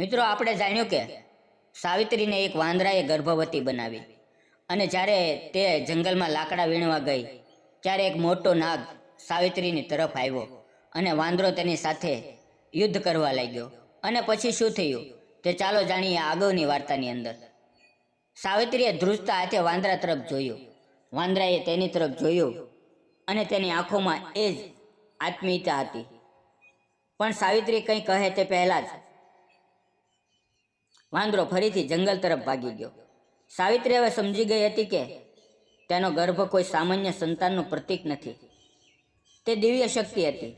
મિત્રો, આપણે જાણ્યું કે સાવિત્રીને એક વાંદરાએ ગર્ભવતી બનાવી અને જ્યારે તે જંગલમાં લાકડા વીણવા ગઈ, ત્યારે એક મોટો નાગ સાવિત્રીની તરફ આવ્યો અને વાંદરો તેની સાથે યુદ્ધ કરવા લાગ્યો. અને પછી શું થયું? તે ચાલો જાણીએ આગળની વાર્તાની અંદર. સાવિત્રીએ ધ્રુજતા હાથે વાંદરા તરફ જોયું. વાંદરાએ તેની તરફ જોયું અને તેની આંખોમાં એ જ આત્મીયતા હતી. પણ સાવિત્રી કંઈ કહે તે પહેલાં જ વાંદરો ફરીથી જંગલ તરફ ભાગી ગયો. સાવિત્રી હવે સમજી ગઈ હતી કે તેનો ગર્ભ કોઈ સામાન્ય સંતાનનું પ્રતીક નથી. તે દિવ્ય શક્તિ હતી,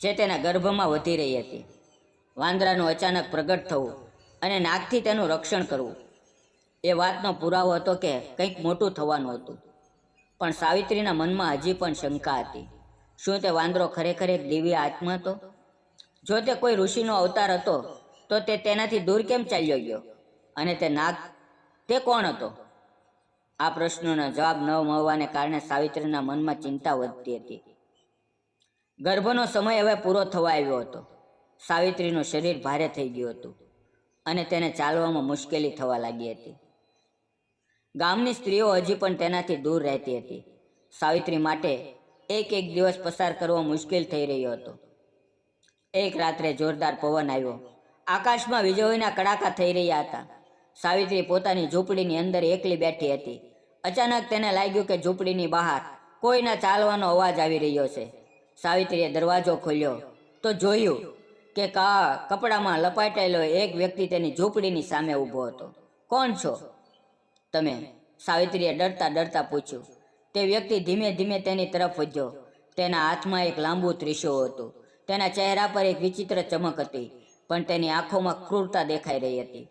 જે તેના ગર્ભમાં વધી રહી હતી. વાંદરાનું અચાનક પ્રગટ થવું અને નાકથી તેનું રક્ષણ કરવું, એ વાતનો પુરાવો હતો કે કંઈક મોટું થવાનું હતું. પણ સાવિત્રીના મનમાં હજી પણ શંકા હતી. શું તે વાંદરો ખરેખર એક દિવ્ય આત્મા હતો? જો તે કોઈ ઋષિનો અવતાર હતો તો તે તેનાથી દૂર કેમ ચાલ્યો ગયો? અને તે નાગ, તે કોણ હતો? આ પ્રશ્નોનો જવાબ ન મળવાને કારણે સાવિત્રીના મનમાં ચિંતા વધતી હતી. ગર્ભનો સમય હવે પૂરો થવા આવ્યો હતો. સાવિત્રીનું શરીર ભારે થઈ ગયું હતું અને તેને ચાલવામાં મુશ્કેલી થવા લાગી હતી. ગામની સ્ત્રીઓ હજી પણ તેનાથી દૂર રહેતી હતી. સાવિત્રી માટે એક એક દિવસ પસાર કરવો મુશ્કેલ થઈ રહ્યો હતો. એક રાત્રે જોરદાર પવન આવ્યો. આકાશમાં વીજળીના કડાકા થઈ રહ્યા હતા. સાવિત્રી પોતાની ઝૂંપડીની અંદર એકલી બેઠી હતી. અચાનક તેને લાગ્યું કે ઝૂંપડીની બહાર કોઈના ચાલવાનો અવાજ આવી રહ્યો છે. સાવિત્રીએ દરવાજો ખોલ્યો. તો જોયું કે કા, કપડામાં લપાટાયેલો એક વ્યક્તિ તેની ઝૂંપડીની સામે ઊભો હતો. કોણ છો? તમે. સાવિત્રીએ ડરતા ડરતા પૂછ્યું. તે વ્યક્તિ ધીમે ધીમે તેની તરફ વધ્યો. તેના હાથમાં એક લાંબુ ત્રિશૂળ હતું. તેના ચહેરા પર એક વિચિત્ર ચમક હતી. પણ તેની આંખોમાં ક્રૂરતા દેખાઈ રહી હતી.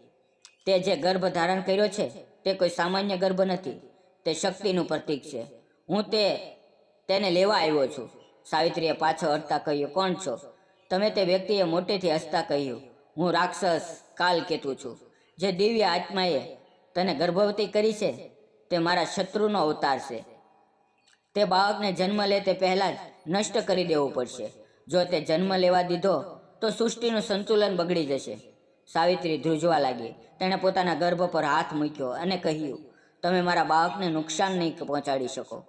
તે જે ગર્ભ ધારણ કર્યો છે, તે કોઈ સામાન્ય ગર્ભ નથી. તે શક્તિનું પ્રતીક છે. હું તે, તેને લેવા આવ્યો છું. સાવિત્રીએ પાછો હટતા કહ્યું, કોણ છો? તમે તે વ્યક્તિએ મોટેથી હસતા કહ્યું. હું રાક્ષસ કાલ કેતું છું. જે દિવ્ય આત્માએ તને ગર્ભવતી કરી છે, તે મારા શત્રુનો અવતાર છે. તે બાળકને જન્મ લે તે પહેલાં જ નષ્ટ કરી દેવું પડશે. જો તે જન્મ લેવા દીધો તો સૃષ્ટિનું સંતુલન બગડી જશે. સાવિત્રી ધ્રુજવા લાગી. તેણે પોતાના ગર્ભ પર હાથ મૂક્યો અને કહ્યું, તમે મારા બાળકને નુકસાન નહીં પહોંચાડી શકો.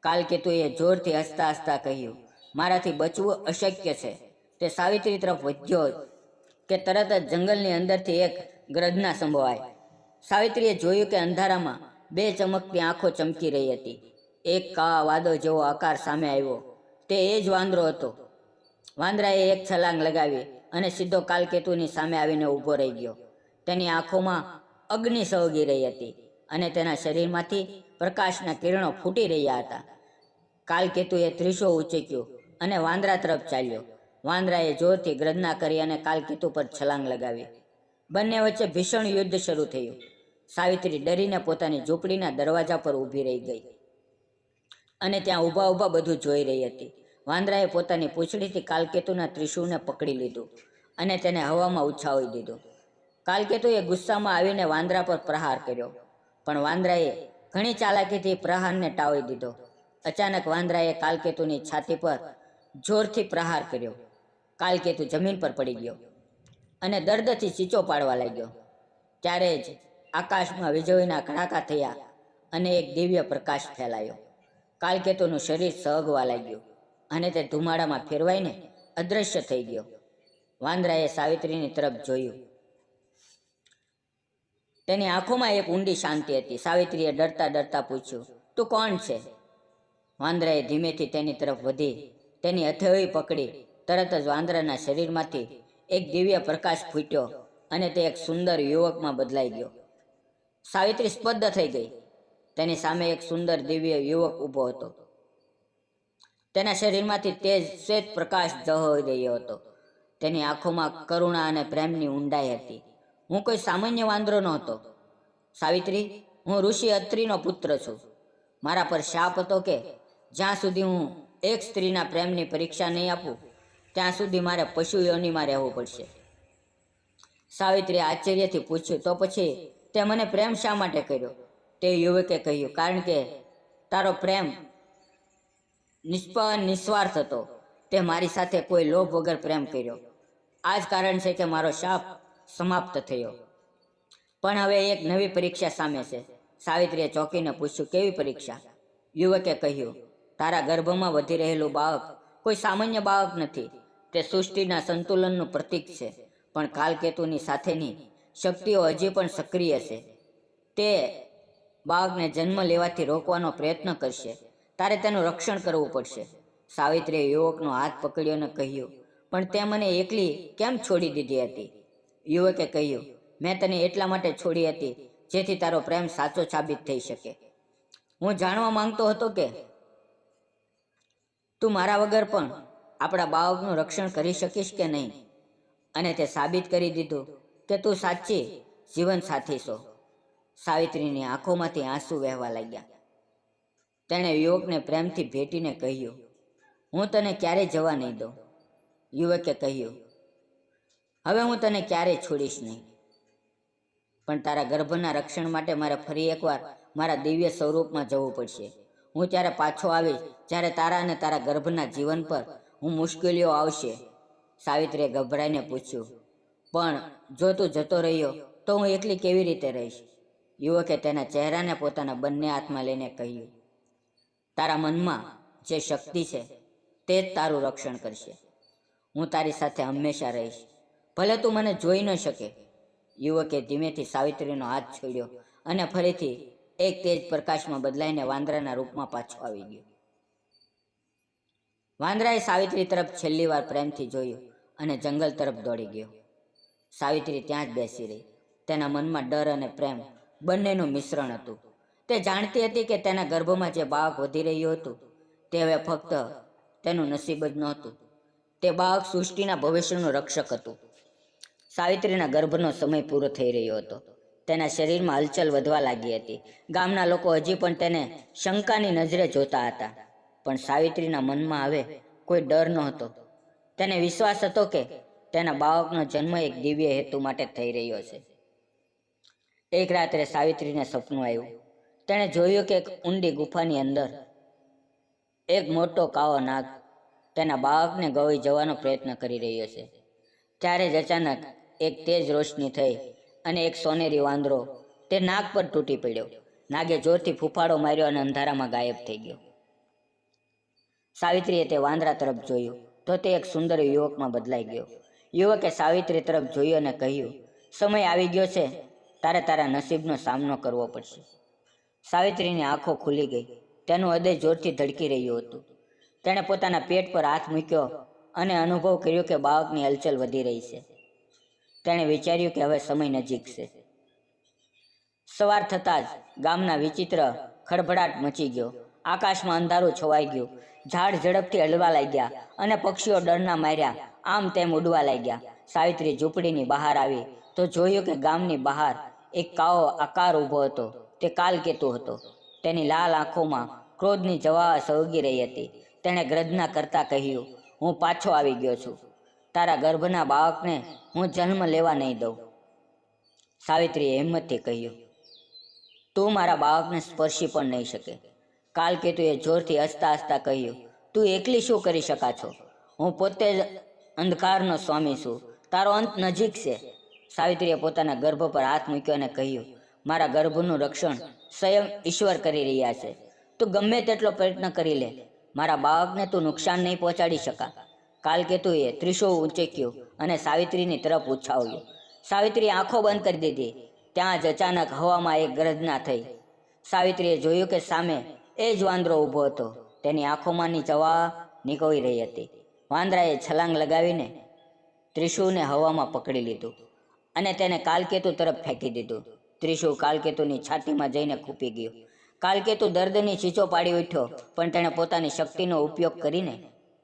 કાલકેતુએ જોરથી હસતા હસતા કહ્યું, મારાથી બચવું અશક્ય છે. તે સાવિત્રી તરફ વધ્યો કે તરત જ જંગલની અંદરથી એક ગ્રજના સંભવાય. સાવિત્રીએ જોયું કે અંધારામાં બે ચમકતી આંખો ચમકી રહી હતી. એક કાળા વાદળ જેવો આકાર સામે આવ્યો. તે એ જ વાંદરો હતો. વાંદરાએ એક છલાંગ લગાવી અને સીધો કાલકેતુની સામે આવીને ઊભો રહી ગયો. તેની આંખોમાં અગ્નિ સળગી રહી હતી અને તેના શરીરમાંથી પ્રકાશના કિરણો ફૂટી રહ્યા હતા. કાલકેતુએ ત્રિશો ઉચક્યું અને વાંદરા તરફ ચાલ્યો. વાંદરાએ જોરથી ગ્રદના કરી અને કાલકેતુ પર છલાંગ લગાવી. બંને વચ્ચે ભીષણ યુદ્ધ શરૂ થયું. સાવિત્રી ડરીને પોતાની ઝૂંપડીના દરવાજા પર ઊભી રહી ગઈ અને ત્યાં ઊભા ઊભા બધું જોઈ રહી હતી. વાંદરાએ પોતાની પૂંછડીથી કાલકેતુના ત્રિશુળને પકડી લીધું અને તેને હવામાં ઉછાવી દીધું. કાલકેતુએ ગુસ્સામાં આવીને વાંદરા પર પ્રહાર કર્યો, પણ વાંદરાએ ઘણી ચાલાકીથી પ્રહારને ટાળી દીધો. અચાનક વાંદરાએ કાલકેતુની છાતી પર જોરથી પ્રહાર કર્યો. કાલકેતુ જમીન પર પડી ગયો અને દર્દથી ચીચો પાડવા લાગ્યો. ત્યારે જ આકાશમાં વીજળીના કડાકા થયા અને એક દિવ્ય પ્રકાશ ફેલાયો. કાલકેતુનું શરીર સહગવા લાગ્યું. અને તે ધુમાડામાં ફેરવાઈને અદૃશ્ય થઈ ગયો. વાંદરાએ સાવિત્રીની તરફ જોયું. તેની આંખોમાં એક ઊંડી શાંતિ હતી. સાવિત્રીએ ડરતા ડરતા પૂછ્યું, તું કોણ છે? વાંદરાએ ધીમેથી તેની તરફ વધી. તેની હથેળી પકડી. તરત જ વાંદરાના શરીરમાંથી એક દિવ્ય પ્રકાશ ફૂટ્યો અને તે એક સુંદર યુવકમાં બદલાઈ ગયો. સાવિત્રી સ્પદ્ધ થઈ ગઈ. તેની સામે એક સુંદર દિવ્ય યુવક ઊભો હતો. તેના શરીરમાંથી તેજ શ્વેત પ્રકાશ જહોઈ રહ્યો હતો. તેની આંખોમાં કરુણા અને પ્રેમની ઊંડાઈ હતી. હું કોઈ સામાન્ય વાંદરો નહોતો. સાવિત્રી, હું ઋષિ અત્રિનો પુત્ર છું. મારા પર શાપ હતો કે જ્યાં સુધી હું એક સ્ત્રીના પ્રેમની પરીક્ષા નહીં આપું, ત્યાં સુધી મારે પશુ યોનીમાં રહેવું પડશે. સાવિત્રીએ આશ્ચર્યથી પૂછ્યું, તો પછી તે મને પ્રેમ શા માટે કર્યો? તે યુવકે કહ્યું, કારણ કે તારો પ્રેમ નિષ્પા, નિસ્વાર્થ હતો. તે મારી સાથે કોઈ લોભ વગર પ્રેમ કર્યો. આ જ કારણ છે કે મારો શાપ સમાપ્ત થયો. પણ હવે એક નવી પરીક્ષા સામે છે. સાવિત્રીએ ચોંકીને પૂછ્યું, કેવી પરીક્ષા? યુવકે કહ્યું, તારા ગર્ભમાં વધી રહેલું બાળક કોઈ સામાન્ય બાળક નથી. તે સૃષ્ટિના સંતુલનનું પ્રતીક છે. પણ કાલકેતુની સાથેની શક્તિઓ હજી પણ સક્રિય છે. તે બાળકને જન્મ લેવાથી રોકવાનો પ્રયત્ન કરશે. તારે તેનું રક્ષણ કરવું પડશે. સાવિત્રીએ યુવકનો હાથ પકડ્યો કહ્યું, પણ તે મને એકલી કેમ છોડી દીધી હતી? યુવકે કહ્યું, મેં તને એટલા માટે છોડી હતી, જેથી તારો પ્રેમ સાચો સાબિત થઈ શકે. હું જાણવા માંગતો હતો કે તું મારા વગર પણ આપણા બાળકનું રક્ષણ કરી શકીશ કે નહીં? અને તે સાબિત કરી દીધું કે તું સાચી જીવન સાથી છો. સાવિત્રીની આંખોમાંથી આંસુ વહેવા લાગ્યા. તેણે યુવકને પ્રેમથી ભેટીને કહ્યું, હું તને ક્યારેય જવા નહીં દઉં. યુવકે કહ્યું, હવે હું તને ક્યારેય છોડીશ નહીં. પણ તારા ગર્ભના રક્ષણ માટે મારે ફરી એકવાર મારા દિવ્ય સ્વરૂપમાં જવું પડશે. હું ત્યારે પાછો આવીશ, જ્યારે તારા અને તારા ગર્ભના જીવન પર હું મુશ્કેલીઓ આવશે. સાવિત્રીએ ગભરાઈને પૂછ્યું, પણ જો તું જતો રહ્યો, તો હું એકલી કેવી રીતે રહીશ? યુવકે તેના ચહેરાને પોતાના બંને હાથમાં લઈને કહ્યું તારા મનમાં જે શક્તિ છે, તે જ તારું રક્ષણ કરશે. હું તારી સાથે હંમેશા રહીશ. ભલે તું મને જોઈ ન શકે. યુવકે ધીમેથી સાવિત્રીનો હાથ છોડ્યો અને ફરીથી એક તેજ પ્રકાશમાં બદલાઈને વાંદરાના રૂપમાં પાછો આવી ગયો. વાંદરાએ સાવિત્રી તરફ છેલ્લી વાર પ્રેમથી જોયું અને જંગલ તરફ દોડી ગયો. સાવિત્રી ત્યાં જ બેસી રહી. તેના મનમાં ડર અને પ્રેમ બંનેનું મિશ્રણ હતું. તે જાણતી હતી કે તેના ગર્ભમાં જે બાળક વધી રહ્યું હતું, તે હવે ફક્ત તેનું નસીબ જ નહોતું. તે બાળક સૃષ્ટિના ભવિષ્યનું રક્ષક હતું. સાવિત્રીના ગર્ભનો સમય પૂરો થઈ રહ્યો હતો. તેના શરીરમાં હલચલ વધવા લાગી હતી. ગામના લોકો હજી પણ તેને શંકાની નજરે જોતા હતા. પણ સાવિત્રીના મનમાં હવે કોઈ ડર નહોતો. તેને વિશ્વાસ હતો કે તેના બાળકનો જન્મ એક દિવ્ય હેતુ માટે થઈ રહ્યો છે. એક રાત્રે સાવિત્રીને સપનું આવ્યું. તેણે જોયું કે એક ઊંડી ગુફાની અંદર એક મોટો કાળો નાગ તેના બાળકને ગવાઈ જવાનો પ્રયત્ન કરી રહ્યો છે. ત્યારે જ અચાનક એક તેજ રોશની થઈ અને એક સોનેરી વાંદરો તે નાગ પર તૂટી પડ્યો. નાગે જોરથી ફૂફાડો માર્યો અને અંધારામાં ગાયબ થઈ ગયો. સાવિત્રીએ તે વાંદરા તરફ જોયું તો તે એક સુંદર યુવકમાં બદલાઈ ગયો. યુવકે સાવિત્રી તરફ જોયું અને કહ્યું, સમય આવી ગયો છે. તારે તારા નસીબનો સામનો કરવો પડશે. સાવિત્રીની આંખો ખુલી ગઈ. તેનું હૃદય જોરથી ધડકી રહ્યું હતું. તેણે પોતાના પેટ પર હાથ મૂક્યો અને અનુભવ કર્યો કે બાળકની હલચલ વધી રહી છે. તેણે વિચાર્યું કે હવે સમય નજીક છે. સવાર થતાં જ ગામના વિચિત્ર ખડભડાટ મચી ગયો. આકાશમાં અંધારું છવાઈ ગયું. ઝાડ ઝડપથી હલવા લાગ્યા અને પક્ષીઓ ડરના માર્યા. આમ તેમ ઉડવા લાગ્યા. સાવિત્રી ઝૂંપડીની બહાર આવી તો જોયું કે ગામની બહાર એક કાળો આકાર ઊભો હતો. તે કાલકેતુ હતો. તેની લાલ આંખોમાં ક્રોધની જવા સળગી રહી હતી. તેણે ગ્રજના કરતા કહ્યું, હું પાછો આવી ગયો છું. તારા ગર્ભના બાળકને હું જન્મ લેવા નહીં દઉં. સાવિત્રીએ હિંમતથી કહ્યું, તું મારા બાળકને સ્પર્શી પણ નહીં શકે. કાલકેતુએ જોરથી હસતા હસતા કહ્યું, તું એકલી શું કરી શકા છો? હું પોતે જ અંધકારનો સ્વામી છું. તારો અંત નજીક છે. સાવિત્રીએ પોતાના ગર્ભ પર હાથ મૂક્યો અને કહ્યું મારા ગર્ભનું રક્ષણ સ્વયં ઈશ્વર કરી રહ્યા છે. તું ગમે તેટલો પ્રયત્ન કરી લે. મારા બાળકને તું નુકસાન નહીં પહોંચાડી શકા. કાલકેતુએ ત્રિશો ઊંચક્યું અને સાવિત્રીની તરફ ઉછાવ્યું સાવિત્રી આંખો બંધ કરી દીધી. ત્યાં જ અચાનક હવામાં એક ગરજના થઈ. સાવિત્રીએ જોયું કે સામે એ જ વાંદરો ઊભો હતો. તેની આંખોમાંની જવા નીકળી રહી હતી. વાંદરાએ છલાંગ લગાવીને ત્રિશુને હવામાં પકડી લીધું અને તેને કાલકેતુ તરફ ફેંકી દીધું. ત્રિશુળ કાલકેતુની છાતીમાં જઈને ખૂપી ગયો. કાલકેતુ દર્દની ચીચો પાડી ઉઠ્યો, પણ તેણે પોતાની શક્તિનો ઉપયોગ કરીને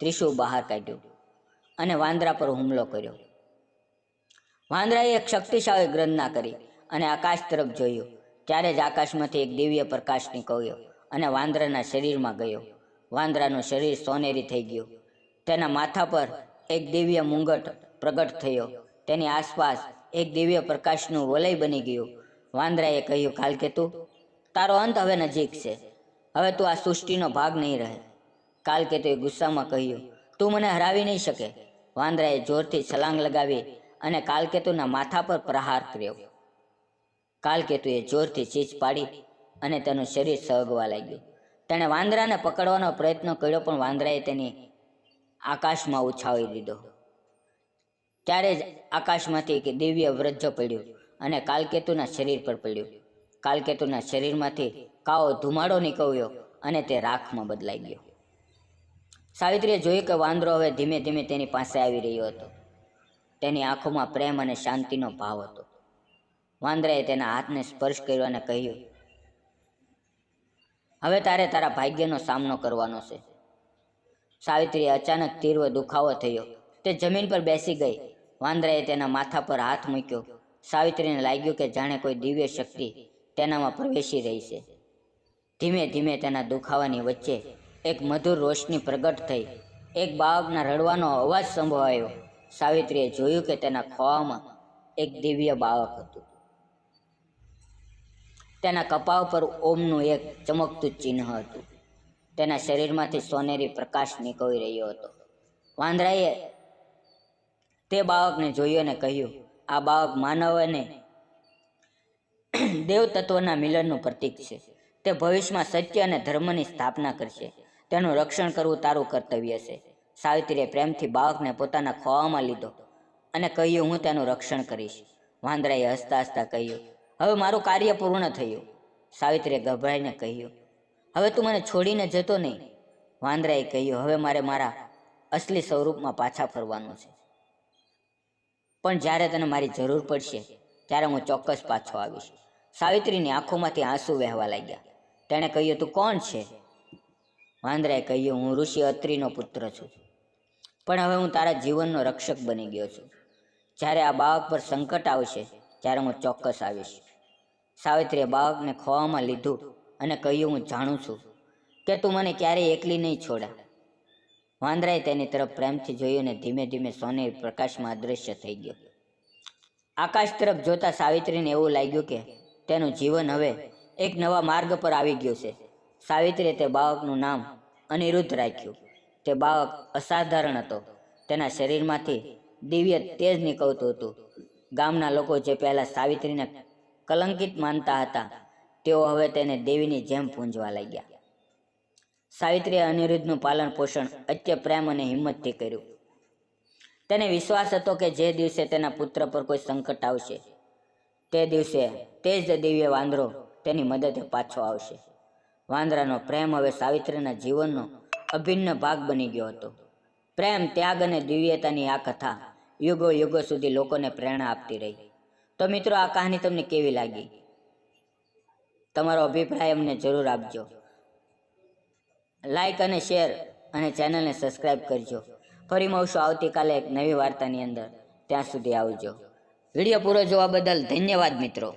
ત્રિશુ બહાર કાઢ્યું અને વાંદરા પર હુમલો કર્યો. વાંદરાએ એક શક્તિશાળી ગ્રંથના કરી અને આકાશ તરફ જોયું. ત્યારે જ આકાશમાંથી એક દિવ્ય પ્રકાશ નીકળ્યો અને વાંદરાના શરીરમાં ગયો. વાંદરાનું શરીર સોનેરી થઈ ગયું. તેના માથા પર એક દિવ્ય મુંગટ પ્રગટ થયો. તેની આસપાસ એક દિવ્ય પ્રકાશનું વલય બની ગયું. વાંદરાએ કહ્યું કાલકેતુ તારો અંત હવે નજીક છે. હવે તું આ સૃષ્ટિનો ભાગ નહીં રહે. કાલકેતુએ ગુસ્સામાં કહ્યું, તું મને હરાવી નહીં શકે. વાંદરાએ જોરથી છલાંગ લગાવી અને કાલકેતુના માથા પર પ્રહાર કર્યો. કાલકેતુએ જોરથી ચીજ પાડી અને તેનું શરીર સળગવા લાગ્યું. તેણે વાંદરાને પકડવાનો પ્રયત્ન કર્યો, પણ વાંદરાએ તેની આકાશમાં ઉછાળી દીધો. ત્યારે જ આકાશમાંથી એક દિવ્ય વ્રજ પડ્યું. અને કાલકેતુના શરીર પર પડ્યું. કાલકેતુના શરીરમાંથી કાઓ ધુમાડો નીકળ્યો અને તે રાખમાં બદલાઈ ગયો. સાવિત્રીએ જોયું કે વાંદરો હવે ધીમે ધીમે તેની પાસે આવી રહ્યો હતો. તેની આંખોમાં પ્રેમ અને શાંતિનો ભાવ હતો. વાંદરાએ તેના હાથને સ્પર્શ કર્યો અને કહ્યું, હવે તારે તારા ભાગ્યનો સામનો કરવાનો છે. સાવિત્રીએ અચાનક તીવ્ર દુખાવો થયો. તે જમીન પર બેસી ગઈ. વાંદરાએ તેના માથા પર હાથ મૂક્યો. સાવિત્રીને લાગ્યું કે જાણે કોઈ દિવ્ય શક્તિ તેનામાં પ્રવેશી રહી છે. ધીમે ધીમે તેના દુખાવાની વચ્ચે એક મધુર રોશની પ્રગટ થઈ. એક બાળકના રડવાનો અવાજ સંભળાયો. સાવિત્રીએ જોયું કે તેના ખોવામાં એક દિવ્ય બાળક હતું. તેના કપાળ પર ઓમનું એક ચમકતું ચિહ્ન હતું. તેના શરીરમાંથી સોનેરી પ્રકાશ નીકળી રહ્યો હતો. વાંદરાએ તે બાળકને જોયું અને કહ્યું આ બાળક માનવ અને દેવ તત્વના મિલનનું પ્રતીક છે. તે ભવિષ્યમાં સત્ય અને ધર્મની સ્થાપના કરશે. તેનું રક્ષણ કરવું તારું કર્તવ્ય છે. સાવિત્રીએ પ્રેમથી બાળકને પોતાના ખોવામાં લીધો અને કહ્યું, હું તેનું રક્ષણ કરીશ. વાંદરાએ હસતા હસતા કહ્યું, હવે મારું કાર્ય પૂર્ણ થયું. સાવિત્રીએ ગભરાઈને કહ્યું, હવે તું મને છોડીને જતો નહીં. વાંદરાએ કહ્યું, હવે મારે મારા અસલી સ્વરૂપમાં પાછા ફરવાનું છે. પણ જ્યારે તને મારી જરૂર પડશે, ત્યારે હું ચોક્કસ પાછો આવીશ. સાવિત્રીની આંખોમાંથી આંસુ વહેવા લાગ્યા. તેણે કહ્યું, તું કોણ છે? વાંદરાએ કહ્યું, હું ઋષિ અત્રિનો પુત્ર છું. પણ હવે હું તારા જીવનનો રક્ષક બની ગયો છું. જ્યારે આ બાળક પર સંકટ આવશે, ત્યારે હું ચોક્કસ આવીશ. સાવિત્રીએ બાળકને ખોવામાં લીધું અને કહ્યું, હું જાણું છું કે તું મને ક્યારેય એકલી નહીં છોડા. વાંદરાએ તેની તરફ પ્રેમથી જોયું અને ધીમે ધીમે સોનેરી પ્રકાશમાં અદૃશ્ય થઈ ગયો. આકાશ તરફ જોતા સાવિત્રીને એવું લાગ્યું કે તેનું જીવન હવે એક નવા માર્ગ પર આવી ગયું છે. સાવિત્રીએ તે બાળકનું નામ અનિરુદ્ધ રાખ્યું. તે બાળક અસાધારણ હતો. તેના શરીરમાંથી દિવ્ય તેજ નીકળતું હતું. ગામના લોકો જે પહેલાં સાવિત્રીને કલંકિત માનતા હતા, તેઓ હવે તેને દેવીની જેમ પૂંજવા લાગ્યા. સાવિત્રીએ અનિરુદ્ધનું પાલન પોષણ અત્ય પ્રેમ અને હિંમતથી કર્યું. તેને વિશ્વાસ હતો કે જે દિવસે તેના પુત્ર પર કોઈ સંકટ આવશે, તે દિવસે તે જ દિવ્ય વાંદરો તેની મદદે પાછો આવશે. વાંદરાનો પ્રેમ હવે સાવિત્રીના જીવનનો અભિન્ન ભાગ બની ગયો હતો. પ્રેમ, ત્યાગ અને દિવ્યતાની આ કથા યુગો યુગો સુધી લોકોને પ્રેરણા આપતી રહી. તો મિત્રો, આ કહાની તમને કેવી લાગી? તમારો અભિપ્રાય અમને જરૂર આપજો. લાઈક અને શેર અને ચેનલને સબસ્ક્રાઈબ કરજો. ફરી મળશું આવતીકાલે એક નવી વાર્તાની અંદર. ત્યાં સુધી આવજો. વીડિયો પૂરો જોવા બદલ ધન્યવાદ મિત્રો.